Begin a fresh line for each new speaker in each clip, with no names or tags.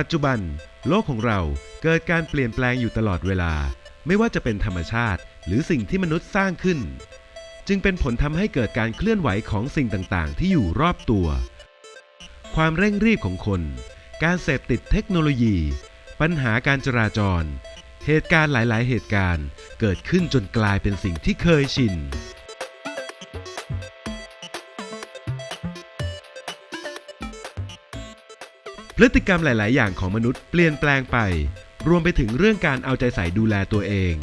ปัจจุบัน โลกของเราเกิดการเปลี่ยนแปลงอยู่ตลอดเวลา ไม่ว่าจะเป็นธรรมชาติ หรือสิ่งที่มนุษย์สร้างขึ้น จึงเป็นผลทำให้เกิดการเคลื่อนไหวของสิ่งต่างๆ ที่อยู่รอบตัว ความเร่งรีบของคน การเสพติดเทคโนโลยี ปัญหาการจราจร เหตุการณ์หลาย ๆ เหตุการณ์ เกิดขึ้นจนกลายเป็นสิ่งที่เคยชิน พฤติกรรมหลาย ๆ อย่างของมนุษย์เปลี่ยนแปลงไป รวมไปถึงเรื่องการเอาใจใส่ดูแลตัวเอง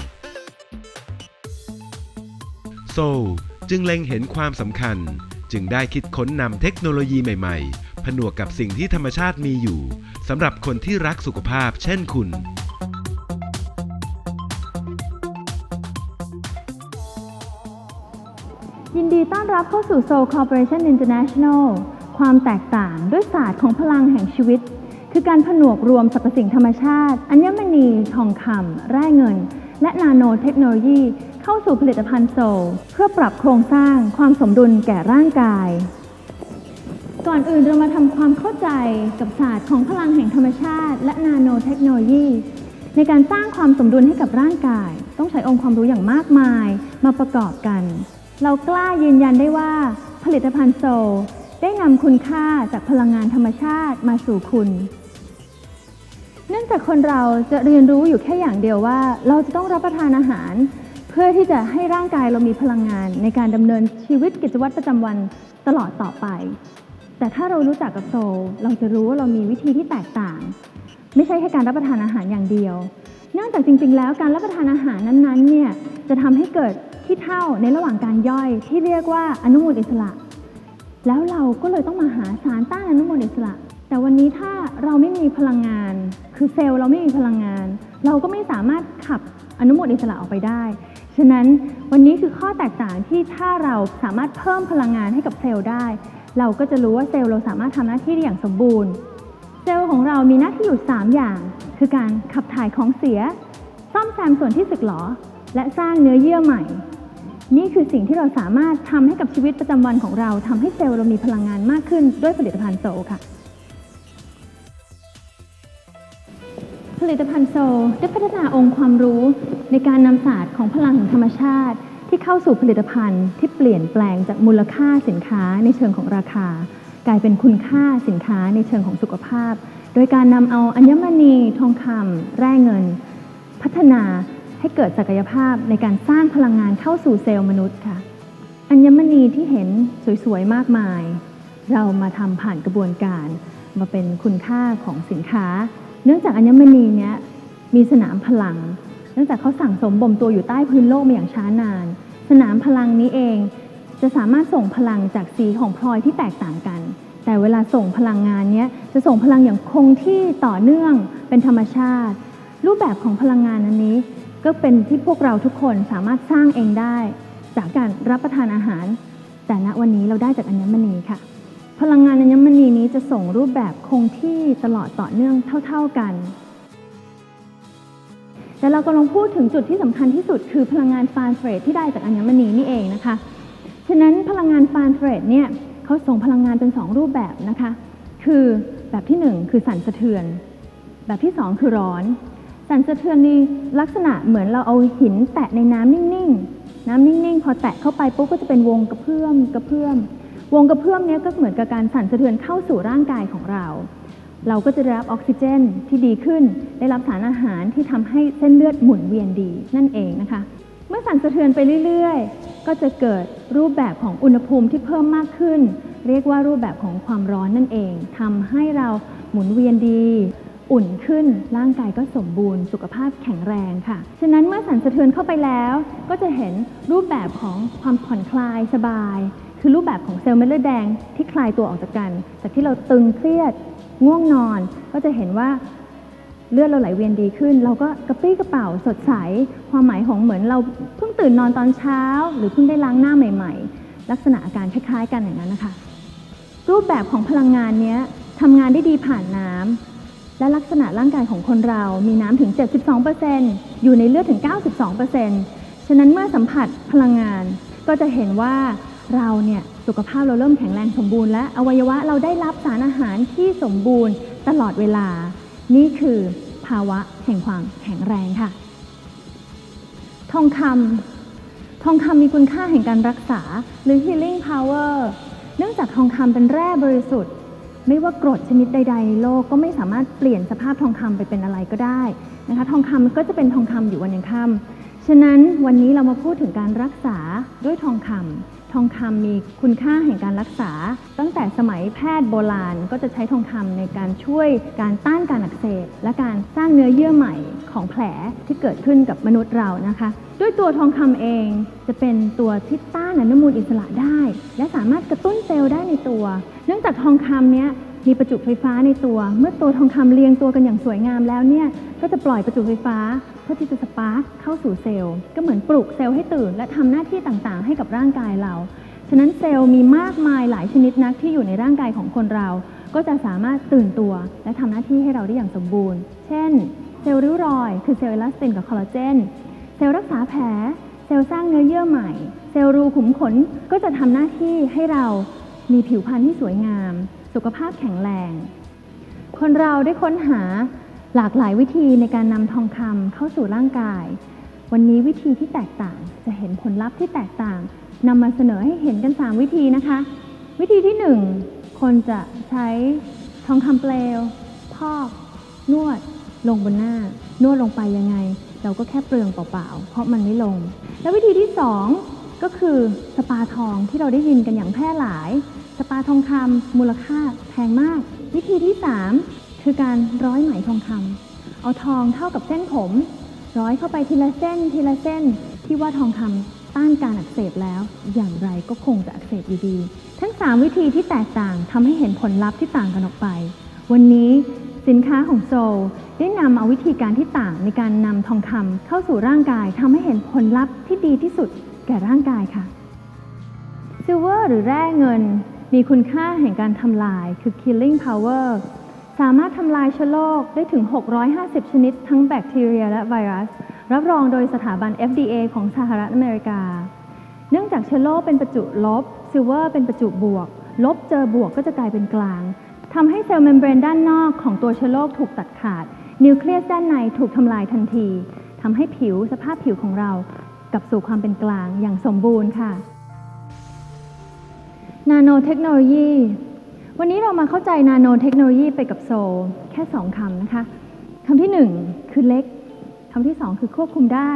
โซลจึงเล็งเห็นความสำคัญ จึงได้คิดค้นนำเทคโนโลยีใหม่ ๆ ผนวกกับสิ่งที่ธรรมชาติมีอยู่สำหรับคนที่รักสุขภาพเช่นคุณ
ยินดีต้อนรับเข้าสู่ Soul Corporation International ความแตกต่างด้วยศาสตร์ของพลังแห่งชีวิต คือการผนวกรวมสรรพสิ่งธรรมชาติ อัญมณี ทองคำแร่เงิน และนาโนเทคโนโลยี เข้าสู่ผลิตภัณฑ์โซลเพื่อปรับโครงสร้างความสมดุลแก่ร่างกาย ก่อนอื่นเรามาทำความเข้าใจกับศาสตร์ของพลังแห่งธรรมชาติ และนาโนเทคโนโลยีในการสร้างความสมดุลให้กับร่างกาย ต้องใช้องค์ความรู้อย่างมากมายมาประกอบกัน เรากล้ายืนยันได้ว่าผลิตภัณฑ์โซล ได้นำคุณค่าจากพลังงานธรรมชาติมาสู่คุณ เนื่องจากคนเราจะเรียนรู้อยู่แค่อย่างเดียวว่า เราจะต้องรับประทานอาหาร เพื่อที่จะให้ร่างกายเรามีพลังงานในการดำเนินชีวิตกิจวัตรประจำวันตลอดต่อไป แต่ถ้าเรารู้จักกับโซลเราจะรู้ว่าเรามีวิธีที่แตกต่าง ไม่ใช่แค่การรับประทานอาหารอย่างเดียวเนื่องจากจริง ๆ แล้วการรับประทานอาหารนั้นๆเนี่ยจะทำให้เกิดขี้เท่าในระหว่างการย่อยที่เรียกว่าอนุมูลอิสระ แล้วเราก็เลยต้องมาหาสารต้านอนุมูลอิสระ แต่วันนี้ถ้าเราไม่มีพลังงาน คือเซลล์เราไม่มีพลังงาน เราก็ไม่สามารถขับอนุมูลอิสระออกไปได้ ฉะนั้นวันนี้คือข้อแตกต่างที่ถ้าเราสามารถเพิ่มพลังงานให้กับเซลล์ได้ เราก็จะรู้ว่าเซลล์เราสามารถทำหน้าที่ได้อย่างสมบูรณ์ เซลล์ของเรามีหน้าที่อยู่ 3 อย่าง คือการขับถ่ายของเสีย ซ่อมแซมส่วนที่สึกหรอ และสร้างเนื้อเยื่อใหม่ นี่คือสิ่งที่เราสามารถทำให้กับชีวิตประจำวันของเราทำให้เซลล์เรามีพลังงานมากขึ้นด้วยผลิตภัณฑ์โซลค่ะ ผลิตภัณฑ์โซลได้พัฒนาองค์ความรู้ ในการนำศาสตร์ของพลังแห่งธรรมชาติ ที่เข้าสู่ผลิตภัณฑ์ที่เปลี่ยนแปลงจากมูลค่าสินค้าในเชิงของราคา กลายเป็นคุณค่าสินค้าในเชิงของสุขภาพ โดยการนำเอาอัญมณีทองคำแร่เงิน พัฒนา ให้เกิดศักยภาพในการสร้างพลังงานเข้าสู่เซลล์มนุษย์ค่ะ อัญมณีที่เห็นสวยๆ มากมาย เรามาทำผ่านกระบวนการ มาเป็นคุณค่าของสินค้า เนื่องจากอัญมณีเนี้ยมีสนามพลัง เนื่องจากเขาสั่งสมบ่มตัวอยู่ใต้พื้นโลกมาอย่างช้านาน สนามพลังนี้เองจะสามารถส่งพลังจากสีของพลอยที่แตกต่างกัน แต่เวลาส่งพลังงานเนี้ยจะส่งพลังอย่างคงที่ต่อเนื่องเป็นธรรมชาติ รูปแบบของพลังงานอันนี้ ก็เป็นที่พวกเราทุกคนสามารถสร้างเองได้ จากการรับประทานอาหาร แต่ณวันนี้เราได้จากอัญมณีค่ะ พลังงานอัญมณีนี้จะส่งรูปแบบคงที่ตลอดต่อเนื่องเท่า ๆกัน แต่เรากำลังพูดถึงจุดที่สำคัญที่สุด คือพลังงานฟานเฟรดที่ได้จากอัญมณีนี่เองนะคะ ฉะนั้นพลังงานฟานเฟรดเนี่ยเขาส่งพลังงานเป็น 2 รูปแบบนะคะ คือแบบที่ 1 คือสั่นสะเทือน แบบที่ 2 คือร้อน สั่นสะเทือนนี่ลักษณะเหมือนเราเอาหินแตะในน้ำนิ่งๆ น้ำนิ่งๆ พอแตะเข้าไปปุ๊บก็จะเป็นวงกระเพื่อมกระเพื่อม วงกระเพื่อมนี้ก็เหมือนกับการสั่นสะเทือนเข้าสู่ร่างกายของเรา เราก็จะได้รับออกซิเจนที่ดีขึ้น ได้รับสารอาหารที่ทำให้เส้นเลือดหมุนเวียนดีนั่นเองนะคะ เมื่อสั่นสะเทือนไปเรื่อยๆ ก็จะเกิดรูปแบบของอุณหภูมิที่เพิ่มมากขึ้น เรียกว่ารูปแบบของความร้อนนั่นเองทำให้เราหมุนเวียนดี อุ่นขึ้น ร่างกายก็สมบูรณ์ สุขภาพแข็งแรงค่ะ ฉะนั้นเมื่อสั่นสะเทือนเข้าไปแล้ว ก็จะเห็นรูปแบบของความผ่อนคลายสบาย คือรูปแบบของเซลล์เม็ดเลือดแดงที่คลายตัวออกจากกัน จากที่เราตึงเครียดง่วงนอน ก็จะเห็นว่าเลือดเราไหลเวียนดีขึ้น เราก็กระปี้กระเป๋าสดใส ความหมายของเหมือนเราเพิ่งตื่นนอนตอนเช้า หรือเพิ่งได้ล้างหน้าใหม่ ๆ ลักษณะอาการคล้ายๆ กันอย่างนั้นนะคะ รูปแบบของพลังงานนี้ทำงานได้ดีผ่านน้ำ และลักษณะร่างกายของคนเรามีน้ำถึง 72%อยู่ในเลือดถึง 92%ฉะนั้นเมื่อสัมผัสพลังงาน ก็จะเห็นว่าเราเนี่ยสุขภาพเราเริ่มแข็งแรงสมบูรณ์และอวัยวะเราได้รับสารอาหารที่สมบูรณ์ตลอดเวลา นี่คือภาวะแห่งความแข็งแรงค่ะ ทองคำทองคำมีคุณค่าแห่งการรักษาหรือ healing power เนื่องจากทองคำเป็นแร่บริสุทธิ์ ไม่ว่ากรดชนิดใด ๆ ในโลกก็ไม่สามารถเปลี่ยนสภาพทองคำไปเป็นอะไรก็ได้นะคะทองคำก็จะเป็นทองคำอยู่วันยังค่ำฉะนั้นวันนี้เรามาพูดถึงการรักษาด้วยทองคำ ทองคำมีคุณค่าแห่งการรักษา ตั้งแต่สมัยแพทย์โบราณก็จะใช้ทองคำในการช่วยการต้านการอักเสบและการสร้างเนื้อเยื่อใหม่ของแผลที่เกิดขึ้นกับมนุษย์เรานะคะ ด้วยตัวทองคำเองจะเป็นตัวที่ต้านอนุมูลอิสระได้ และสามารถกระตุ้นเซลล์ได้ในตัว เนื่องจากทองคำเนี้ย มีประจุไฟฟ้าในตัว เมื่อตัวทองคำเรียงตัวกันอย่างสวยงามแล้วเนี่ยก็จะปล่อยประจุไฟฟ้าเพื่อที่จะสปาร์คเข้าสู่เซลล์ก็เหมือนปลุกเซลล์ให้ตื่น และทำหน้าที่ต่างๆ ให้กับร่างกายเรา ฉะนั้นเซลล์มีมากมายหลายชนิดนักที่อยู่ในร่างกายของคนเรา ก็จะสามารถตื่นตัวและทำหน้าที่ให้เราได้อย่างสมบูรณ์ เช่น เซลล์ริ้วรอย คือเซลล์เอลาสตินกับคอลลาเจนเซลล์รักษาแผล เซลล์สร้างเนื้อเยื่อใหม่ เซลล์รูขุมขนก็จะทำหน้าที่ให้เรามีผิวพรรณที่สวยงาม สุขภาพแข็งแรง คนเราได้ค้นหาหลากหลายวิธีในการนำทองคำเข้าสู่ร่างกาย วันนี้วิธีที่แตกต่างจะเห็นผลลัพธ์ที่แตกต่างนำมาเสนอให้เห็นกัน 3 วิธีนะคะ วิธีที่ 1 คนจะใช้ทองคำเปลว พอก นวด ลงบนหน้า นวดลงไปยังไง เราก็แค่เปลืองเปล่าๆ เพราะมันไม่ลง และวิธีที่ 2 ก็คือสปาทองที่เราได้ยินกันอย่างแพร่หลาย สปาทองคำมูลค่าแพงมาก วิธีที่ 3 คือการร้อยไหมทองคำเอาทองเท่ากับเส้นผม ร้อยเข้าไปทีละเส้นทีละเส้นที่ว่าทองคำต้านการอักเสบแล้ว อย่างไรก็คงจะอักเสบอยู่ดี ทั้ง 3 วิธีที่แตกต่างทำให้เห็นผลลัพธ์ที่ต่างกันออกไป วันนี้สินค้าของโซลได้นำเอาวิธีการที่ต่างในการนำทองคำเข้าสู่ร่างกายทำให้เห็นผลลัพธ์ที่ดีที่สุดแก่ร่างกายค่ะซิลเวอร์หรือแร่เงิน มีคุณค่าแห่งการทำลายคือ killing power สามารถทำลายเชื้อโรคได้ถึง 650 ชนิด ทั้งแบคทีเรียและไวรัส รับรองโดยสถาบัน FDA ของสหรัฐอเมริกา เนื่องจากเชื้อโรคเป็นประจุลบซิลเวอร์เป็นประจุบวก ลบเจอบวกก็จะกลายเป็นกลางทำให้เซลล์เมมเบรนด้านนอกของตัวเชื้อโรคถูกตัดขาด นิวเคลียสด้านในถูกทำลายทันทีทำให้ผิวสภาพผิวของเรากลับสู่ความเป็นกลางอย่างสมบูรณ์ค่ะ นาโนเทคโนโลยี วันนี้เรามาเข้าใจนาโนเทคโนโลยีไปกับโซลแค่2คำนะคะคำที่1คือเล็กคำที่2คือควบคุมได้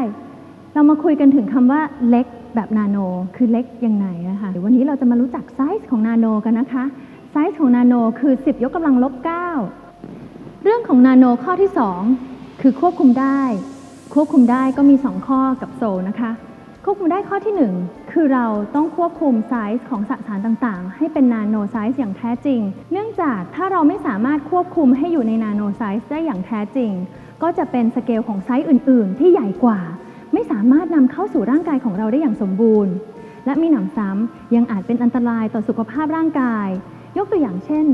เรามาคุยกันถึงคำว่าเล็กแบบนาโน คือเล็กยังไงนะคะวันนี้เราจะมารู้จักไซส์ของนาโนกันนะคะ ไซส์ของนาโนคือ 10 ยกกำลังลบ 9 เรื่องของนาโนข้อที่ 2 คือควบคุมได้ ควบคุมได้ก็มี 2 ข้อกับโซลนะคะ ควบคุมได้ข้อที่ 1 คือเราต้องควบคุมไซส์ของสสารต่างๆ ให้เป็นนาโนไซส์อย่างแท้จริง เนื่องจากถ้าเราไม่สามารถควบคุมให้อยู่ในนาโนไซส์ได้อย่างแท้จริง ก็จะเป็นสเกลของไซส์อื่นๆ ที่ใหญ่กว่า ไม่สามารถนำเข้าสู่ร่างกายของเราได้อย่างสมบูรณ์ และมีหนำซ้ำยังอาจเป็นอันตรายต่อสุขภาพร่างกาย ยกตัวอย่างเช่น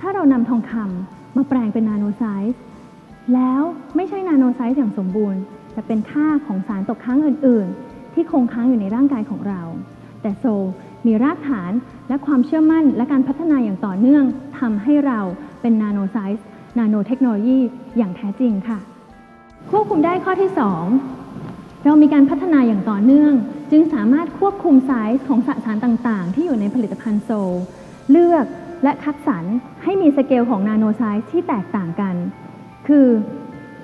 ถ้าเรานำทองคำมาแปลงเป็นนาโนไซส์แล้วไม่ใช่นาโนไซส์อย่างสมบูรณ์ จะเป็นค่าของสารตกค้างอื่นๆ ที่คงค้างอยู่ในร่างกายของเรา แต่โซมีรากฐานและความเชื่อมั่นและการพัฒนาอย่างต่อเนื่องทำให้เราเป็นนาโนไซส์นาโนเทคโนโลยีอย่างแท้จริงค่ะ ควบคุมได้ข้อที่ 2 เรามีการพัฒนาอย่างต่อเนื่อง จึงสามารถควบคุมไซส์ของสสารต่างๆ ที่อยู่ในผลิตภัณฑ์โซลเลือกและคัดสรรให้มีสเกลของนาโนไซส์ที่แตกต่างกัน คือ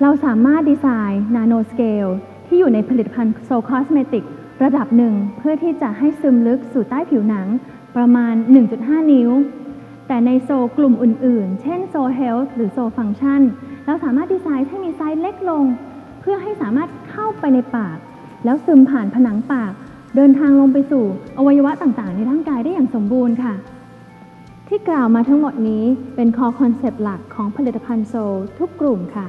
เราสามารถดีไซน์นาโนสเกล ที่อยู่ในผลิตภัณฑ์โซคอสเมติกระดับหนึ่งเพื่อที่จะให้ซึมลึกสู่ใต้ผิวหนังประมาณ 1.5 นิ้ว แต่ในโซกลุ่มอื่น ๆ เช่นโซเฮลท์หรือโซฟังชันเราสามารถดีไซน์ให้มีไซส์เล็กลง เพื่อให้สามารถเข้าไปในปาก แล้วซึมผ่านผนังปาก เดินทางลงไปสู่อวัยวะต่าง ๆ ในร่างกายได้อย่างสมบูรณ์ค่ะ ที่กล่าวมาทั้งหมดนี้เป็นคอคอนเซปต์หลักของผลิตภัณฑ์โซทุกกลุ่มค่ะ